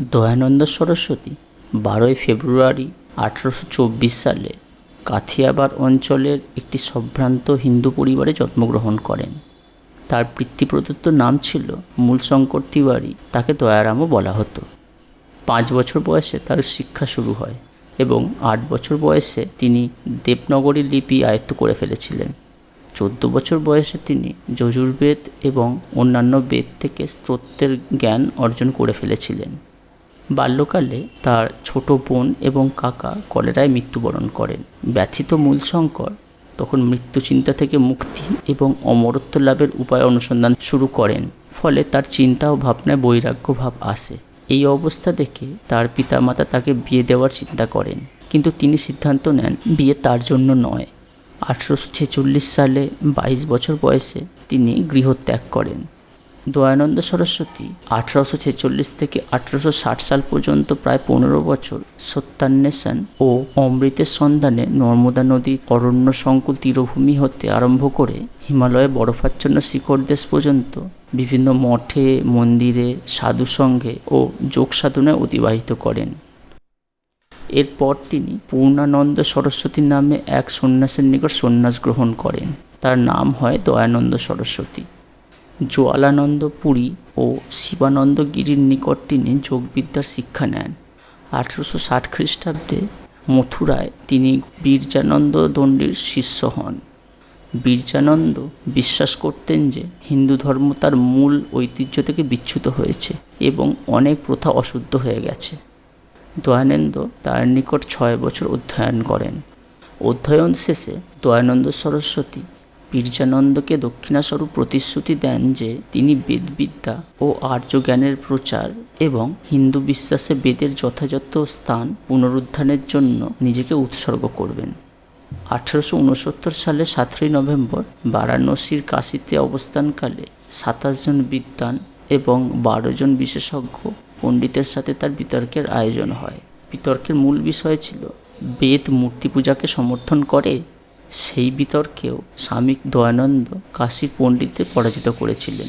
দয়ানন্দ সরস্বতী, বারোই ফেব্রুয়ারি আঠেরোশো চব্বিশ সালে কাথিয়াবাড় অঞ্চলের একটি সম্ভ্রান্ত হিন্দু পরিবারে জন্মগ্রহণ করেন। তার পিতৃপ্রদত্ত নাম ছিল মূলশঙ্কর তিওয়ারি, তাকে দয়ারামও বলা হতো। পাঁচ বছর বয়সে তার শিক্ষা শুরু হয় এবং আট বছর বয়সে তিনি দেবনগরী লিপি আয়ত্ত করে ফেলেছিলেন। চোদ্দ বছর বয়সে তিনি যজুর্বেদ এবং অন্যান্য বেদ থেকে স্তোত্রের জ্ঞান অর্জন করে ফেলেছিলেন। বাল্যকালে তার ছোট বোন এবং কাকা কলেরায় মৃত্যুবরণ করেন। ব্যথিত মূলশঙ্কর তখন মৃত্যু চিন্তা থেকে মুক্তি এবং অমরত্ব লাভের উপায় অনুসন্ধান শুরু করেন। ফলে তার চিন্তা ও ভাবনায় বৈরাগ্য ভাব আসে। এই অবস্থা দেখে তার পিতামাতা তাকে বিয়ে দেওয়ার চিন্তা করেন। কিন্তু তিনি সিদ্ধান্ত নেন, বিয়ে তার জন্য নয়। আঠেরোশো ছেচল্লিশ সালে বাইশ বছর বয়সে তিনি গৃহত্যাগ করেন। দয়ানন্দ সরস্বতী আঠারোশো ছেচল্লিশ থেকে আঠারোশো ষাট সাল পর্যন্ত প্রায় পনেরো বছর সত্যান্বেষণ ও অমৃতের সন্ধানে নর্মদা নদীর অরণ্য সংকুল তীরভূমি হতে আরম্ভ করে হিমালয়ে বরফাচ্ছন্ন শিখর দেশ পর্যন্ত বিভিন্ন মঠে, মন্দিরে, সাধু সঙ্গে ও যোগ সাধনায় অতিবাহিত করেন। এরপর তিনি পূর্ণানন্দ সরস্বতী নামে এক সন্ন্যাসের নিকট সন্ন্যাস গ্রহণ করেন। তার নাম হয় দয়ানন্দ সরস্বতী। জোয়ালানন্দ পুরী ও শিবানন্দ গিরির নিকট তিনি যোগবিদ্যার শিক্ষা নেন। আঠেরোশো ষাট খ্রিস্টাব্দে মথুরায় তিনি বীরজানন্দ দণ্ডীর শিষ্য হন। বীরজানন্দ বিশ্বাস করতেন যে হিন্দু ধর্ম তার মূল ঐতিহ্য থেকে বিচ্যুত হয়েছে এবং অনেক প্রথা অশুদ্ধ হয়ে গেছে। দয়ানন্দ তার নিকট ছয় বছর অধ্যয়ন করেন। অধ্যয়ন শেষে দয়ানন্দ সরস্বতী বীরজানন্দকে দক্ষিণাস্বরূপ প্রতিশ্রুতি দেন যে তিনি বেদবিদ্যা ও আর্য জ্ঞানের প্রচার এবং হিন্দু বিশ্বাসে বেদের যথাযথ স্থান পুনরুদ্ধারের জন্য নিজেকে উৎসর্গ করবেন। আঠেরোশো উনসত্তর সালে সতেরোই নভেম্বর বারাণসীর কাশীতে অবস্থানকালে সাতাশ জন বিদ্বান এবং বারো জন বিশেষজ্ঞ পণ্ডিতের সাথে তার বিতর্কের আয়োজন হয়। বিতর্কের মূল বিষয় ছিল, বেদ মূর্তি পূজাকে সমর্থন করে সেই বিতর্কেও স্বামী দয়ানন্দ কাশীর পণ্ডিতদের পরাজিত করেছিলেন।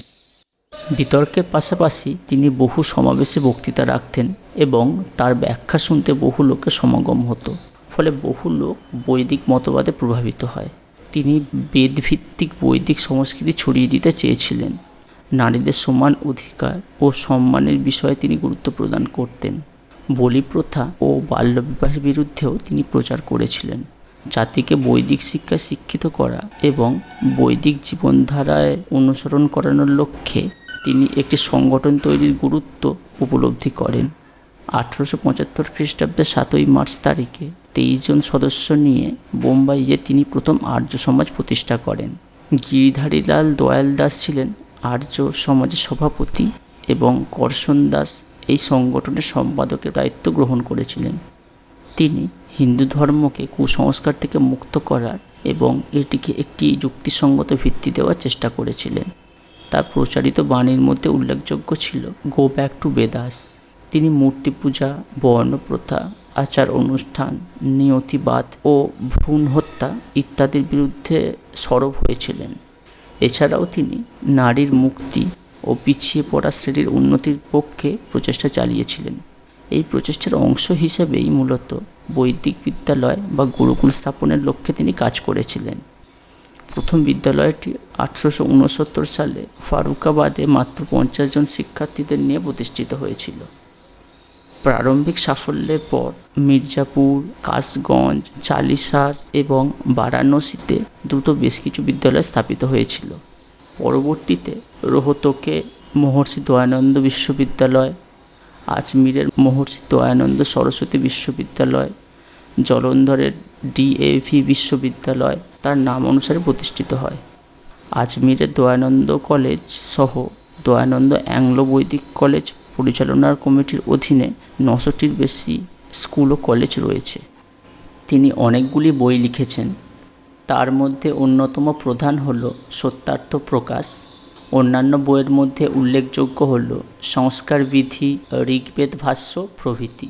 বিতর্কের পাশাপাশি তিনি বহু সমাবেশে বক্তৃতা রাখতেন এবং তার ব্যাখ্যা শুনতে বহু লোকের সমাগম হতো। ফলে বহু লোক বৈদিক মতবাদে প্রভাবিত হয়। তিনি বেদভিত্তিক বৈদিক সংস্কৃতি ছড়িয়ে দিতে চেয়েছিলেন। নারীদের সমান অধিকার ও সম্মানের বিষয়ে তিনি গুরুত্ব প্রদান করতেন। বলি প্রথা ও বাল্যবিবাহের বিরুদ্ধেও তিনি প্রচার করেছিলেন। জাতিকে বৈদিক শিক্ষায় শিক্ষিত করা এবং বৈদিক জীবনধারায় অনুসরণ করানোর লক্ষ্যে তিনি একটি সংগঠন তৈরির গুরুত্ব উপলব্ধি করেন। আঠেরোশো পঁচাত্তর খ্রিস্টাব্দের সাতই মার্চ তারিখে তেইশ জন সদস্য নিয়ে বোম্বাইয়ে তিনি প্রথম আর্য সমাজ প্রতিষ্ঠা করেন। গিরিধারীলাল দয়াল দাস ছিলেন আর্য সমাজের সভাপতি এবং করশন দাস এই সংগঠনের সম্পাদকের দায়িত্ব গ্রহণ করেছিলেন। তিনি হিন্দু ধর্মকে কুসংস্কার থেকে মুক্ত করার এবং এটিকে একটি যুক্তিসঙ্গত ভিত্তি দেওয়ার চেষ্টা করেছিলেন। তার প্রচারিত বাণীর মধ্যে উল্লেখযোগ্য ছিল গো ব্যাক টু বেদাস তিনি মূর্তি পূজা বর্ণপ্রথা আচার অনুষ্ঠান, নিয়তিবাদ ও ভ্রূণ হত্যা ইত্যাদির বিরুদ্ধে সরব হয়েছিলেন। এছাড়াও তিনি নারীর মুক্তি ও পিছিয়ে পড়া শ্রেণির উন্নতির পক্ষে প্রচেষ্টা চালিয়েছিলেন। এই প্রচেষ্টার অংশ হিসেবেই মূলত বৈদিক বিদ্যালয় বা গুরুকুল স্থাপনের লক্ষ্যে তিনি কাজ করেছিলেন। প্রথম বিদ্যালয়টি আঠেরোশো উনসত্তর সালে ফারুকাবাদে মাত্র পঞ্চাশ জন শিক্ষার্থীদের নিয়ে প্রতিষ্ঠিত হয়েছিল। প্রারম্ভিক সাফল্যের পর মির্জাপুর, কাশগঞ্জ, চালিসার এবং বারাণসীতে দ্রুত বেশ কিছু বিদ্যালয় স্থাপিত হয়েছিল। পরবর্তীতে রোহতকে মহর্ষি দয়ানন্দ বিশ্ববিদ্যালয় আজমিরের মহর্ষি দয়ানন্দ সরস্বতী বিশ্ববিদ্যালয়, জলন্ধরের ডিএভি বিশ্ববিদ্যালয় তার নাম অনুসারে প্রতিষ্ঠিত হয়। আজমিরের দয়ানন্দ কলেজ সহ দয়ানন্দ অ্যাংলো বৈদিক কলেজ পরিচালনার কমিটির অধীনে নশোটির বেশি স্কুল ও কলেজ রয়েছে। তিনি অনেকগুলি বই লিখেছেন। তার মধ্যে অন্যতম প্রধান হল সত্যার্থ প্রকাশ অন্যান্য বইয়ের মধ্যে উল্লেখযোগ্য হল সংস্কার বিধি ঋগ্বেদ ভাষ্য প্রভৃতি।